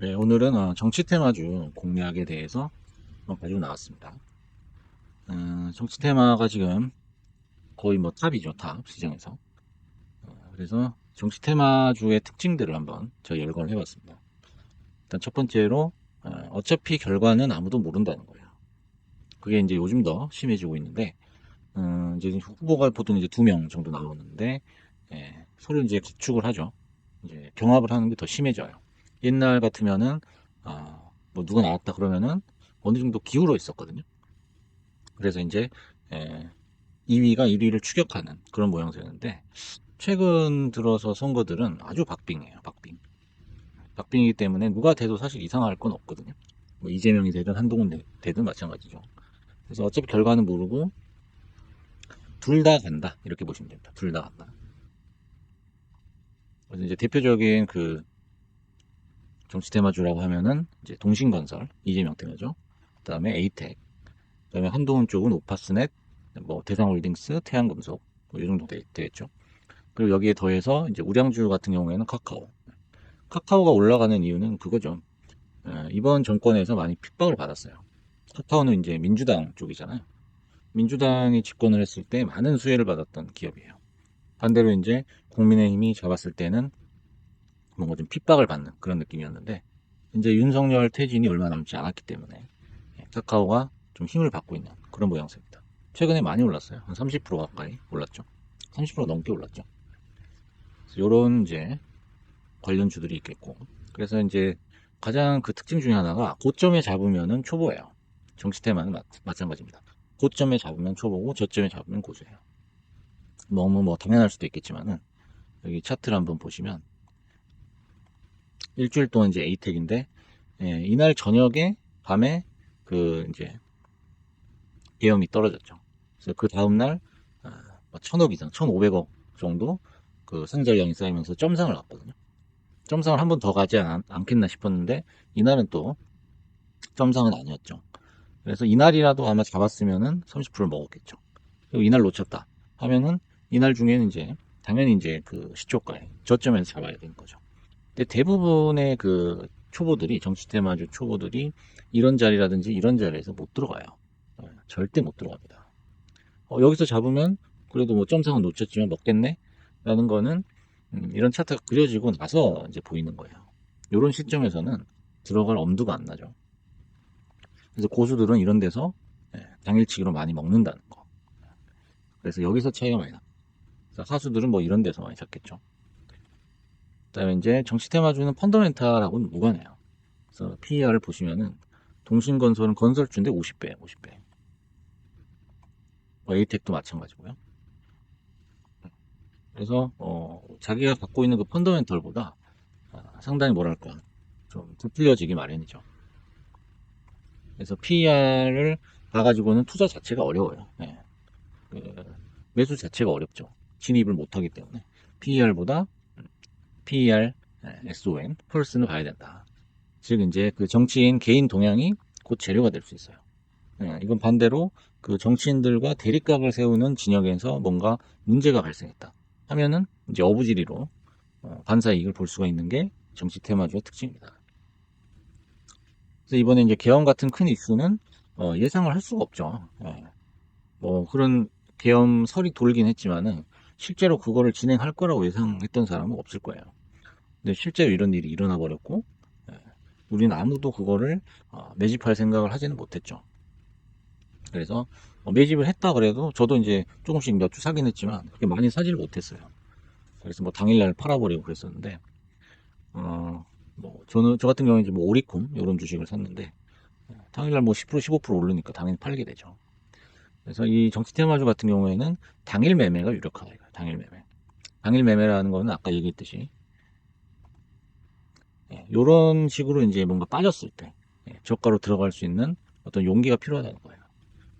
네, 오늘은 어, 정치 테마주 공략에 대해서 가지고 나왔습니다. 어, 정치 테마가 지금 거의 뭐 탑이죠, 탑 시장에서. 어, 그래서 정치 테마주의 특징들을 한번 저희 열거를 해봤습니다. 일단 첫 번째로 어, 차피 결과는 아무도 모른다는 거예요. 그게 이제 요즘 더 심해지고 있는데 어, 이제 후보가 보통 이제 두 명 정도 나오는데 예, 서로 이제 각축을 하죠. 이제 경합을 하는 게 더 심해져요. 옛날 같으면은 아, 뭐 누가 나왔다 그러면은 어느 정도 기울어 있었거든요. 그래서 이제 예, 2위가 1위를 추격하는 그런 모양새였는데 최근 들어서 선거들은 아주 박빙이에요. 박빙. 박빙이기 때문에 누가 돼도 사실 이상할 건 없거든요. 뭐 이재명이 되든 한동훈 되- 되든 마찬가지죠. 그래서 어차피 결과는 모르고 둘 다 간다 이렇게 보시면 됩니다. 둘 다 간다. 그래서 이제 대표적인 그 정치 테마주라고 하면은 이제 동신건설 이재명 테마죠. 그다음에 에이텍, 그다음에 한동훈 쪽은 오파스넷, 뭐 대상홀딩스, 태양금속 뭐 이 정도 되, 되겠죠. 그리고 여기에 더해서 이제 우량주 같은 경우에는 카카오. 카카오가 올라가는 이유는 그거죠. 어, 이번 정권에서 많이 핍박을 받았어요. 카카오는 이제 민주당 쪽이잖아요. 민주당이 집권을 했을 때 많은 수혜를 받았던 기업이에요. 반대로 이제 국민의힘이 잡았을 때는 뭔가 좀 핍박을 받는 그런 느낌이었는데 이제 윤석열 퇴진이 얼마 남지 않았기 때문에 예, 카카오가 좀 힘을 받고 있는 그런 모양새입니다. 최근에 많이 올랐어요. 한 30% 가까이 올랐죠. 30% 넘게 올랐죠. 이런 이제 관련 주들이 있겠고 그래서 이제 가장 그 특징 중에 하나가 고점에 잡으면은 초보예요. 정치 테마는 마, 마찬가지입니다. 고점에 잡으면 초보고 저점에 잡으면 고수예요. 너무 뭐 당연할 수도 있겠지만은 여기 차트를 한번 보시면 일주일 동안 이제 에이텍인데 예, 이날 저녁에 밤에 그 이제 계엄이 떨어졌죠. 그래서 그 다음날 아, 뭐 천억 이상, 1,500억 정도 그 상절량이 쌓이면서 점상을 갔거든요. 점상을 한 번 더 가지 않, 않겠나 싶었는데 이날은 또 점상은 아니었죠. 그래서 이날이라도 아마 잡았으면은 30%를 먹었겠죠. 그리고 이날 놓쳤다 하면은 이날 중에는 이제 당연히 이제 그 시초가에 저점에서 잡아야 되는 거죠. 근데 대부분의 그 초보들이 정치 테마주 초보들이 이런 자리라든지 이런 자리에서 못 들어가요. 어, 절대 못 들어갑니다. 어, 여기서 잡으면 그래도 뭐 점상은 놓쳤지만 먹겠네 라는 거는 음, 이런 차트가 그려지고 나서 이제 보이는 거예요. 이런 시점에서는 들어갈 엄두가 안 나죠. 그래서 고수들은 이런 데서 예, 당일치기로 많이 먹는다는 거. 그래서 여기서 차이가 많이 나. 하수들은 뭐 이런 데서 많이 잡겠죠. 그다음에 이제 정치 테마주는 펀더멘탈하고는 무관해요. 그래서 PER을 보시면은 동신건설은 건설주인데 50배, 50배. 뭐 에이텍도 마찬가지고요. 그래서 어, 자기가 갖고 있는 그 펀더멘털보다 아, 상당히 뭐랄까 좀 부풀려지기 마련이죠. 그래서 PER을 봐가지고는 투자 자체가 어려워요. 예. 그 매수 자체가 어렵죠. 진입을 못하기 때문에 PER보다 PER, SOM, 펄스는 봐야 된다. 즉 이제 그 정치인 개인 동향이 곧 재료가 될 수 있어요. 예, 이건 반대로 그 정치인들과 대립각을 세우는 진영에서 뭔가 문제가 발생했다. 하면은 이제 어부지리로 어, 반사 이익을 볼 수가 있는 게 정치 테마주의 특징입니다. 그래서 이번에 이제 계엄 같은 큰 이슈는 어, 예상을 할 수가 없죠. 예. 뭐 그런 계엄설이 돌긴 했지만은 실제로 그거를 진행할 거라고 예상했던 사람은 없을 거예요. 근데 실제로 이런 일이 일어나 버렸고 예, 우리는 아무도 그거를 어, 매집할 생각을 하지는 못했죠. 그래서 어, 매집을 했다 그래도 저도 이제 조금씩 몇 주 사긴 했지만 그렇게 많이 사지를 못했어요. 그래서 뭐 당일날 팔아버리고 그랬었는데 어, 뭐 저는 저 같은 경우는 뭐 오리콤 이런 주식을 샀는데 어, 당일날 뭐 10% 15% 오르니까 당연히 팔게 되죠. 그래서 이 정치 테마주 같은 경우에는 당일 매매가 유력하다 이거예요. 당일 매매. 당일 매매라는 거는 아까 얘기했듯이 이런 식으로 이제 뭔가 빠졌을 때 예, 저가로 들어갈 수 있는 어떤 용기가 필요하다는 거예요.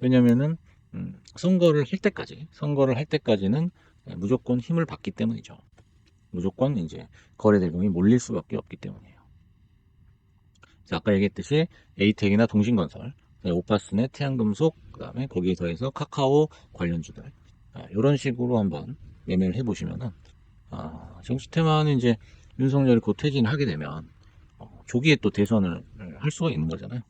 왜냐면은 음, 선거를 할 때까지 선거를 할 때까지는 예, 무조건 힘을 받기 때문이죠. 무조건 이제 거래 대금이 몰릴 수밖에 없기 때문이에요. 자, 아까 얘기했듯이 에이텍이나 동신건설, 오파스넷, 태양금속, 그 다음에 거기에 더해서 카카오 관련주들 이런 식으로 한번 매매를 해보시면은 아, 정치 테마는 이제 윤석열이 곧 퇴진하게 되면 어, 조기에 또 대선을 할 수가 있는 거잖아요.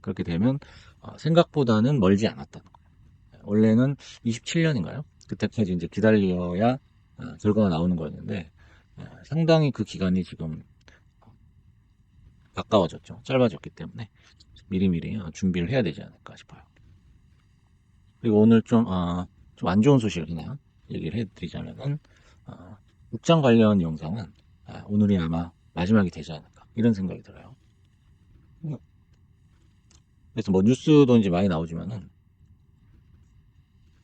그렇게 되면 어, 생각보다는 멀지 않았다는 거예요. 원래는 27년인가요? 그때까지 이제 기다려야 어, 결과가 나오는 거였는데 어, 상당히 그 기간이 지금 가까워졌죠. 짧아졌기 때문에 미리미리 어, 준비를 해야 되지 않을까 싶어요. 그리고 오늘 좀, 어, 좀안 좋은 소식을 하나 얘기를 해드리자면은, 어, 국장 관련 영상은 아, 오늘이 아마 마지막이 되지 않을까. 이런 생각이 들어요. 그래서 뭐 뉴스도 이제 많이 나오지만은,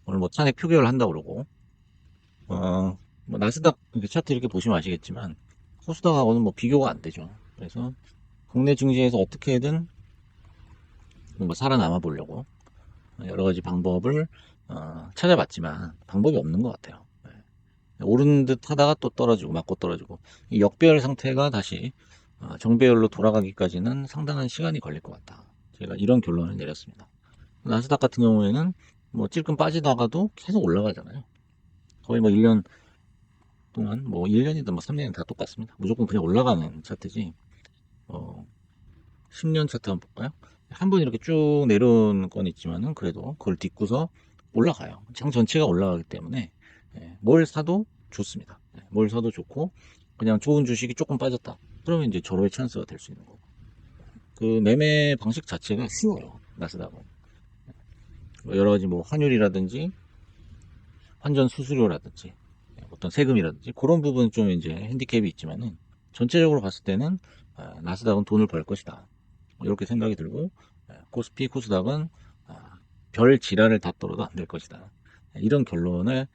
오늘 뭐 탄핵 표결을 한다고 그러고, 어, 뭐 나스닥 이렇게 차트 이렇게 보시면 아시겠지만, 코스닥하고는 뭐 비교가 안 되죠. 그래서 국내 증시에서 어떻게든 뭔가 살아남아 보려고 여러 가지 방법을 어, 찾아봤지만 방법이 없는 것 같아요. 네. 오르는 듯 하다가 또 떨어지고 맞고 떨어지고 이 역배열 상태가 다시 어, 정배열로 돌아가기까지는 상당한 시간이 걸릴 것 같다. 제가 이런 결론을 내렸습니다. 나스닥 같은 경우에는 뭐 찔끔 빠지다가도 계속 올라가잖아요. 거의 뭐 1년 동안 뭐 1년이든 뭐 3년이든 다 똑같습니다. 무조건 그냥 올라가는 차트지. 어, 10년 차트 한번 볼까요? 한 번 이렇게 쭉 내려온 건 있지만은 그래도 그걸 딛고서 올라가요. 장 전체가 올라가기 때문에 예, 뭘 사도 좋습니다. 예, 뭘 사도 좋고 그냥 좋은 주식이 조금 빠졌다. 그러면 이제 절호의 찬스가 될 수 있는 거고. 그 매매 방식 자체가 쉬워요. 나스닥은. 뭐 여러 가지 뭐 환율이라든지 환전 수수료라든지 예, 어떤 세금이라든지 그런 부분 좀 이제 핸디캡이 있지만은 전체적으로 봤을 때는 아, 나스닥은 돈을 벌 것이다. 이렇게 생각이 들고 예, 코스피, 코스닥은 아, 별 지랄을 다 떨어도 안 될 것이다. 이런 결론에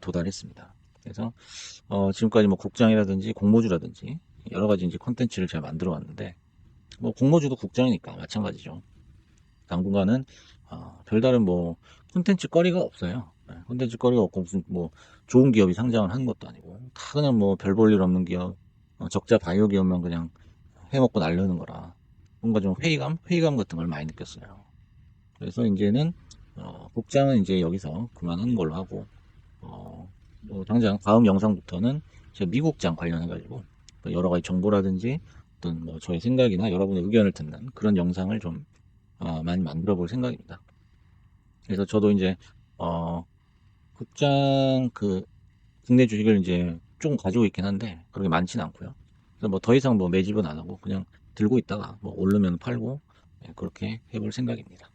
도달했습니다. 그래서 어, 지금까지 뭐 국장이라든지 공모주라든지 여러 가지 이제 컨텐츠를 잘 만들어 왔는데 뭐 공모주도 국장이니까 마찬가지죠. 당분간은 어, 별다른 뭐 콘텐츠 거리가 없어요. 예, 콘텐츠 거리가 없고 무슨 뭐 좋은 기업이 상장을 한 것도 아니고 다 그냥 뭐 별 볼 일 없는 기업 어, 적자 바이오 기업만 그냥 해먹고 날려는 거라 뭔가 좀 회의감, 회의감 같은 걸 많이 느꼈어요. 그래서 이제는 어, 국장은 이제 여기서 그만하는 걸로 하고 어, 뭐 당장 다음 영상부터는 제가 미국장 관련해가지고 뭐 여러 가지 정보라든지 어떤 뭐 저의 생각이나 여러분의 의견을 듣는 그런 영상을 좀 어, 많이 만들어 볼 생각입니다. 그래서 저도 이제 어, 국장 그 국내 주식을 이제 조금 가지고 있긴 한데 그렇게 많지는 않고요. 그래서 뭐 더 이상 뭐 매집은 안 하고 그냥 들고 있다가 뭐 오르면 팔고 예, 그렇게 해볼 생각입니다.